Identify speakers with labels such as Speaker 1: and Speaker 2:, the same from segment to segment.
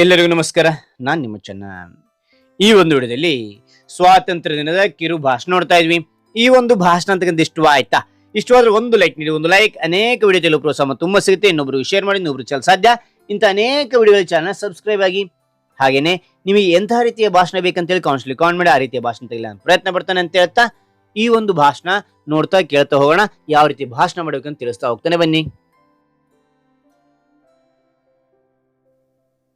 Speaker 1: ಎಲ್ಲರಿಗೂ ನಮಸ್ಕಾರ. ನಾನ್ ನಿಮ್ಮ ಚೆನ್ನ. ಈ ಒಂದು ವಿಡಿಯೋದಲ್ಲಿ ಸ್ವಾತಂತ್ರ್ಯ ದಿನದ ಕಿರು ಭಾಷಣ ನೋಡ್ತಾ ಇದ್ವಿ. ಈ ಒಂದು ಭಾಷಣ ಅಂತಕ್ಕಂಥ ಇಷ್ಟವಾಯ್ತಾ ಇಷ್ಟವಾದ್ರೆ ಒಂದು ಲೈಕ್ ನೀಡಿ, ಒಂದು ಲೈಕ್ ಅನೇಕ ವಿಡಿಯೋ ಪ್ರೋತ್ಸಾಹ ತುಂಬ ಸಿಗುತ್ತೆ. ಇನ್ನೊಬ್ರು ಶೇರ್ ಮಾಡಿ ಇನ್ನೊಬ್ರು ಚಲ ಸಾಧ್ಯ. ಇಂಥ ಅನೇಕ ವಿಡಿಯೋಗಳ ಚಾನಲ್ ಸಬ್ಸ್ಕ್ರೈಬ್ ಆಗಿ. ಹಾಗೇನೆ ನಿಮಗೆ ಎಂತಹ ರೀತಿಯ ಭಾಷಣ ಬೇಕಂತೇಳಿ ಕೌನ್ಸಿಲಿ ಕಾನ್ ಮಾಡಿ, ಆ ರೀತಿಯ ಭಾಷಣ ತೆಗಿಲ್ಲ ಪ್ರಯತ್ನ ಪಡ್ತಾನೆ ಅಂತ ಹೇಳ್ತಾ ಈ ಒಂದು ಭಾಷಣ ನೋಡ್ತಾ ಕೇಳ್ತಾ ಹೋಗೋಣ. ಯಾವ ರೀತಿ ಭಾಷಣ ಮಾಡಬೇಕಂತ ತಿಳಿಸ್ತಾ ಹೋಗ್ತಾನೆ ಬನ್ನಿ.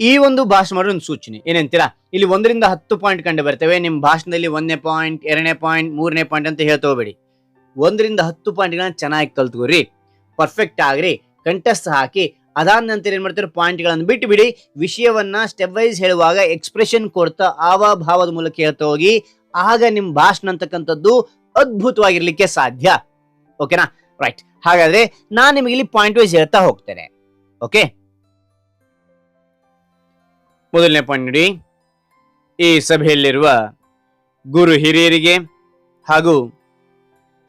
Speaker 1: ಈ ಒಂದು ಭಾಷಣ ಮಾಡೋ ಒಂದು ಸೂಚನೆ. ಏನಂತೀರಾ? ಇಲ್ಲಿ ಒಂದರಿಂದ ಹತ್ತು ಪಾಯಿಂಟ್ ಕಂಡು ಬರ್ತವೆ. ನಿಮ್ಮ ಭಾಷಣದಲ್ಲಿ ಒಂದನೇ ಪಾಯಿಂಟ್ ಎರಡನೇ ಪಾಯಿಂಟ್ ಮೂರನೇ ಪಾಯಿಂಟ್ ಅಂತ ಹೇಳ್ತಾ ಹೋಗ್ಬೇಡಿ. ಒಂದರಿಂದ ಹತ್ತು ಪಾಯಿಂಟ್ಗಳನ್ನ ಚೆನ್ನಾಗಿ ಕಲ್ತ್ಕೋರಿ ಪರ್ಫೆಕ್ಟ್ ಆಗ್ರಿ. ಕಂಠಸ್ಥ ಹಾಕಿ. ಅದಾದ ನಂತರ ಏನು ಮಾಡ್ತಾರೆ? ಪಾಯಿಂಟ್ಗಳನ್ನು ಬಿಟ್ಟು ಬಿಡಿ ವಿಷಯವನ್ನ ಸ್ಟೆಪ್ ವೈಸ್ ಹೇಳುವಾಗ ಎಕ್ಸ್ಪ್ರೆಷನ್ ಕೊಡ್ತಾ ಆವಾಭಾವದ ಮೂಲಕ ಹೇಳ್ತಾ ಹೋಗಿ. ಆಗ ನಿಮ್ಮ ಭಾಷಣ ಅಂತಕ್ಕಂಥದ್ದು ಅದ್ಭುತವಾಗಿರ್ಲಿಕ್ಕೆ ಸಾಧ್ಯ. ಓಕೆನಾ ರೈಟ್ ಹಾಗಾದ್ರೆ ನಾನು ನಿಮಗೆ ಇಲ್ಲಿ ಪಾಯಿಂಟ್ ವೈಸ್ ಹೇಳ್ತಾ ಹೋಗ್ತೇನೆ. ಓಕೆ ಮೊದಲನೇ ಪಾಯಿಂಟ್ ನೋಡಿ. ಈ ಸಭೆಯಲ್ಲಿರುವ ಗುರು ಹಿರಿಯರಿಗೆ ಹಾಗೂ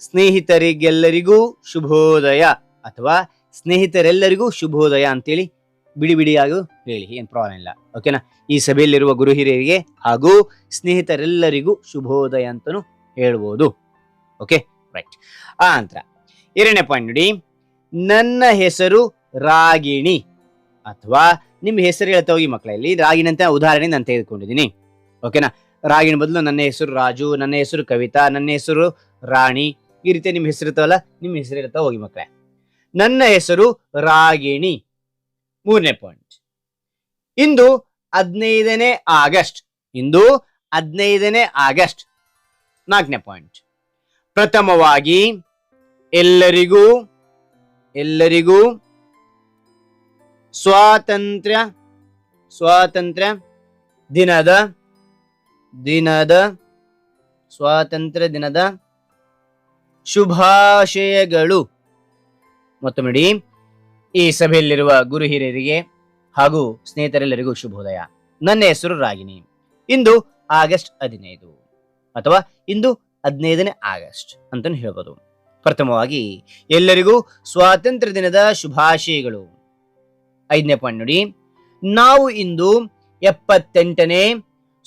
Speaker 1: ಸ್ನೇಹಿತರಿಗೆಲ್ಲರಿಗೂ ಶುಭೋದಯ ಅಥವಾ ಸ್ನೇಹಿತರೆಲ್ಲರಿಗೂ ಶುಭೋದಯ ಅಂತೇಳಿ ಬಿಡಿ ಬಿಡಿಯಾಗಿ ಹೇಳಿ, ಏನು ಪ್ರಾಬ್ಲಮ್ ಇಲ್ಲ. ಓಕೆನಾ ಈ ಸಭೆಯಲ್ಲಿರುವ ಗುರು ಹಿರಿಯರಿಗೆ ಹಾಗೂ ಸ್ನೇಹಿತರೆಲ್ಲರಿಗೂ ಶುಭೋದಯ ಅಂತಲೂ ಹೇಳ್ಬೋದು. ಓಕೆ ರೈಟ್ ಆ ನಂತರ ಎರಡನೇ ಪಾಯಿಂಟ್ ನೋಡಿ. ನನ್ನ ಹೆಸರು ರಾಗಿಣಿ ಅಥವಾ ನಿಮ್ಮ ಹೆಸರು ಹೇಳ್ತಾ ಹೋಗಿ ಮಕ್ಕಳಲ್ಲಿ. ರಾಗಿನಂತ ಅಂತ ಉದಾಹರಣೆ ನಾನು ತೆಗೆದುಕೊಂಡಿದ್ದೀನಿ. ಓಕೆನಾ ರಾಗಿನ ಬದಲು ನನ್ನ ಹೆಸರು ರಾಜು, ನನ್ನ ಹೆಸರು ಕವಿತಾ, ನನ್ನ ಹೆಸರು ರಾಣಿ. ಈ ರೀತಿ ನಿಮ್ಮ ಹೆಸರು ಇರ್ತಾವಲ್ಲ ನಿಮ್ಮ ಹೆಸರು ಹೇಳ್ತಾ ಹೋಗಿ ಮಕ್ಕಳೇ. ನನ್ನ ಹೆಸರು ರಾಗಿಣಿ. ಮೂರನೇ ಪಾಯಿಂಟ್ ಇಂದು ಹದಿನೈದನೇ ಆಗಸ್ಟ್. ಇಂದು ಹದಿನೈದನೇ ಆಗಸ್ಟ್. ನಾಲ್ಕನೇ ಪಾಯಿಂಟ್ ಪ್ರಥಮವಾಗಿ ಎಲ್ಲರಿಗೂ ಎಲ್ಲರಿಗೂ ಸ್ವಾತಂತ್ರ್ಯ ಸ್ವಾತಂತ್ರ್ಯ ದಿನದ ದಿನದ, ಸ್ವಾತಂತ್ರ್ಯ ದಿನದ ಶುಭಾಶಯಗಳು. ಮತ್ತೊಮ್ಮೆ ಈ ಸಭೆಯಲ್ಲಿರುವ ಗುರು ಹಿರಿಯರಿಗೆ ಹಾಗೂ ಸ್ನೇಹಿತರೆಲ್ಲರಿಗೂ ಶುಭೋದಯ. ನನ್ನ ಹೆಸರು ರಾಗಿಣಿ. ಇಂದು ಆಗಸ್ಟ್ ಹದಿನೈದು ಅಥವಾ ಇಂದು ಹದಿನೈದನೇ ಆಗಸ್ಟ್ ಅಂತಲೂ ಹೇಳ್ಬೋದು. ಪ್ರಥಮವಾಗಿ ಎಲ್ಲರಿಗೂ ಸ್ವಾತಂತ್ರ್ಯ ದಿನದ ಶುಭಾಶಯಗಳು. ಐದನೇ ಪಾಯಿಂಟ್ ನೋಡಿ. ನಾವು ಇಂದು ಎಪ್ಪತ್ತೆಂಟನೇ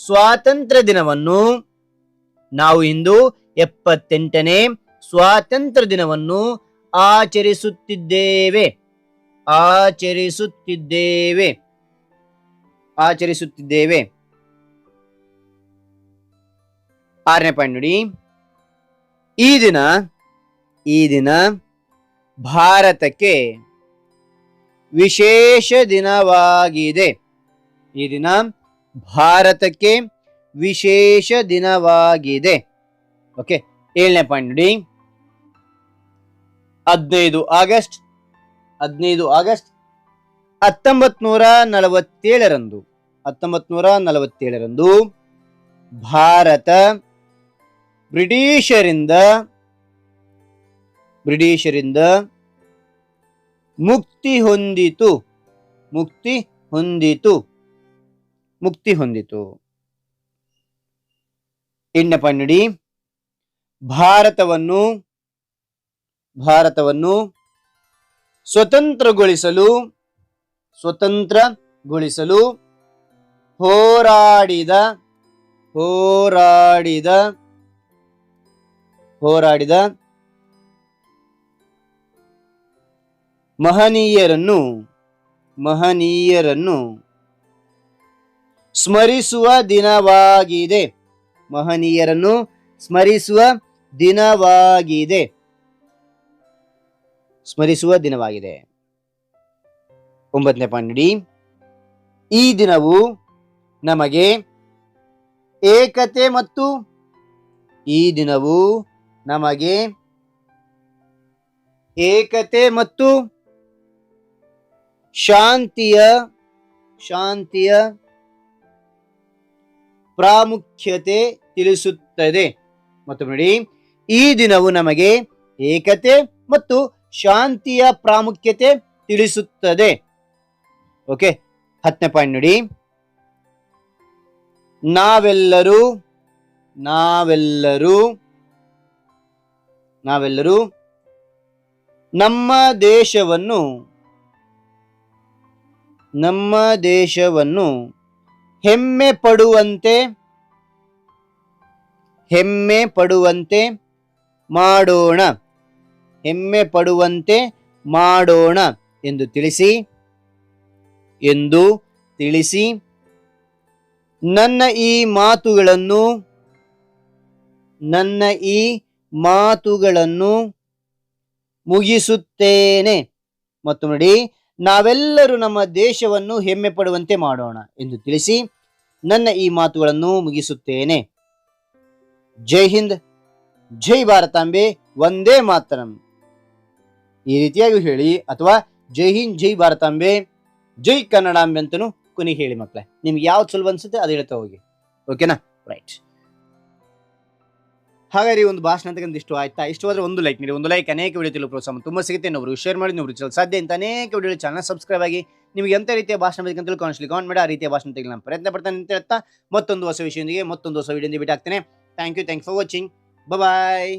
Speaker 1: ಸ್ವಾತಂತ್ರ್ಯ ದಿನವನ್ನು ನಾವು ಇಂದು ಎಪ್ಪತ್ತೆಂಟನೇ ಸ್ವಾತಂತ್ರ್ಯ ದಿನವನ್ನು ಆಚರಿಸುತ್ತಿದ್ದೇವೆ. ಆಚರಿಸುತ್ತಿದ್ದೇವೆ. ಆಚರಿಸುತ್ತಿದ್ದೇವೆ. ಆರನೇ ಪಾಯಿಂಟ್ ನೋಡಿ. ಈ ದಿನ ಈ ದಿನ ಭಾರತಕ್ಕೆ ವಿಶೇಷ ದಿನವಾಗಿದೆ. ಈ ದಿನ ಭಾರತಕ್ಕೆ ವಿಶೇಷ ದಿನವಾಗಿದೆ. ಓಕೆ ಏಳನೇ ಪಾಯಿಂಟ್ ನೋಡಿ. ಹದಿನೈದು ಆಗಸ್ಟ್ ಹದಿನೈದು ಆಗಸ್ಟ್ ಹತ್ತೊಂಬತ್ ನೂರ ನಲವತ್ತೇಳರಂದು ಹತ್ತೊಂಬತ್ ನೂರ ನಲವತ್ತೇಳರಂದು ಭಾರತ ಬ್ರಿಟಿಷರಿಂದ ಬ್ರಿಟಿಷರಿಂದ ಮುಕ್ತಿ ಹೊಂದಿತು. ಮುಕ್ತಿ ಹೊಂದಿತು. ಮುಕ್ತಿ ಹೊಂದಿತು. ಎಂಟನೇ ನೋಡಿ. ಭಾರತವನ್ನು ಭಾರತವನ್ನು ಸ್ವತಂತ್ರಗೊಳಿಸಲು ಸ್ವತಂತ್ರಗೊಳಿಸಲು ಹೋರಾಡಿದ ಹೋರಾಡಿದ ಹೋರಾಡಿದ ಮಹನೀಯರನ್ನು ಮಹನೀಯರನ್ನು ಸ್ಮರಿಸುವ ದಿನವಾಗಿದೆ. ಮಹನೀಯರನ್ನು ಸ್ಮರಿಸುವ ದಿನವಾಗಿದೆ. ಸ್ಮರಿಸುವ ದಿನವಾಗಿದೆ. ಒಂಬತ್ತನೇ ನೋಡಿ ಈ ದಿನವು ನಮಗೆ ಏಕತೆ ಮತ್ತು ಈ ದಿನವು ನಮಗೆ ಏಕತೆ ಮತ್ತು ಶಾಂತಿಯ ಶಾಂತಿಯ ಪ್ರಾಮುಖ್ಯತೆ ತಿಳಿಸುತ್ತದೆ. ಮತ್ತು ನೋಡಿ. ಈ ದಿನವು ನಮಗೆ ಏಕತೆ ಮತ್ತು ಶಾಂತಿಯ ಪ್ರಾಮುಖ್ಯತೆ ತಿಳಿಸುತ್ತದೆ. ಓಕೆ, ಹತ್ತನೇ ಪಾಯಿಂಟ್ ನೋಡಿ. ನಾವೆಲ್ಲರೂ ನಾವೆಲ್ಲರೂ ನಾವೆಲ್ಲರೂ ನಮ್ಮ ದೇಶವನ್ನು ನಮ್ಮ ದೇಶವನ್ನು ಹೆಮ್ಮೆ ಪಡುವಂತೆ ಹೆಮ್ಮೆ ಪಡುವಂತೆ ಮಾಡೋಣ. ಹೆಮ್ಮೆ ಪಡುವಂತೆ ಮಾಡೋಣ ಎಂದು ತಿಳಿಸಿ ಎಂದು ತಿಳಿಸಿ, ನನ್ನ ಈ ಮಾತುಗಳನ್ನು, ನನ್ನ ಈ ಮಾತುಗಳನ್ನು ಮುಗಿಸುತ್ತೇನೆ. ಮತ್ತು ನೋಡಿ ನಾವೆಲ್ಲರೂ ನಮ್ಮ ದೇಶವನ್ನು ಹೆಮ್ಮೆ ಪಡುವಂತೆ ಮಾಡೋಣ ಎಂದು ತಿಳಿಸಿ ನನ್ನ ಈ ಮಾತುಗಳನ್ನು ಮುಗಿಸುತ್ತೇನೆ. ಜೈ ಹಿಂದ್, ಜೈ ಭಾರತಾಂಬೆ ಒಂದೇ ಮಾತರಂ. ಈ ರೀತಿಯಾಗಿ ಹೇಳಿ ಅಥವಾ ಜೈ ಹಿಂದ್, ಜೈ ಭಾರತಾಂಬೆ ಜೈ ಕನ್ನಡಾಂಬೆ ಅಂತಲೂ ಕೊನೆಗೆ ಹೇಳಿ ಮಕ್ಕಳೇ ನಿಮ್ಗೆ ಯಾವ್ದು ಸುಲಭ ಅನ್ಸುತ್ತೆ ಅದು ಹೇಳ್ತಾ ಹೋಗಿ. ಓಕೆನಾ ರೈಟ್ ಹಾಗಾದ್ರೆ ಈ ಒಂದು ಭಾಷಣ ಅಂತ ಇಷ್ಟು ಆಯ್ತಾ? ಇಷ್ಟವಾದ್ರೆ ಒಂದು ಲೈಕ್ ನೀಡಿ, ಒಂದು ಲೈಕ್ ಅನೇಕ ವಿಡಿಯೋ ತಿಳಿಯಲು ಪ್ರೋತ್ಸಾಹ ತುಂಬ ಸಿಗುತ್ತೆ. ಇನ್ನೊಬ್ರು ಶೇರ್ ಮಾಡಿ ನೋವು ಚಲ ಸಾಧ್ಯ ಅಂತ ಅನೇಕ ವಿಡಿಯೋ ಚಾನಲ್ ಸಬ್ಸ್ಕ್ರೈಬ್ ಆಗಿ ನಿಮಗೆ ಎಂಥ ರೀತಿಯ ಭಾಷಣ ಬೇಕಂತ ಕಾಣಿಸ್ಲಿ ಕಾಮೆಂಟ್ ಮಾಡಿ, ಆ ರೀತಿಯ ಭಾಷಣ ತೆಗೆದು ನಾನು ಪ್ರಯತ್ನ ಪಡ್ತಾನೆ ಅಂತ ಹೇಳ್ತಾ ಮತ್ತೊಂದು ಹೊಸ ವಿಷಯದೊಂದಿಗೆ ಮತ್ತೊಂದು ಹೊಸ ಬಿಟ್ಟು ಆಗ್ತೇನೆ. Thank you thank for watching bye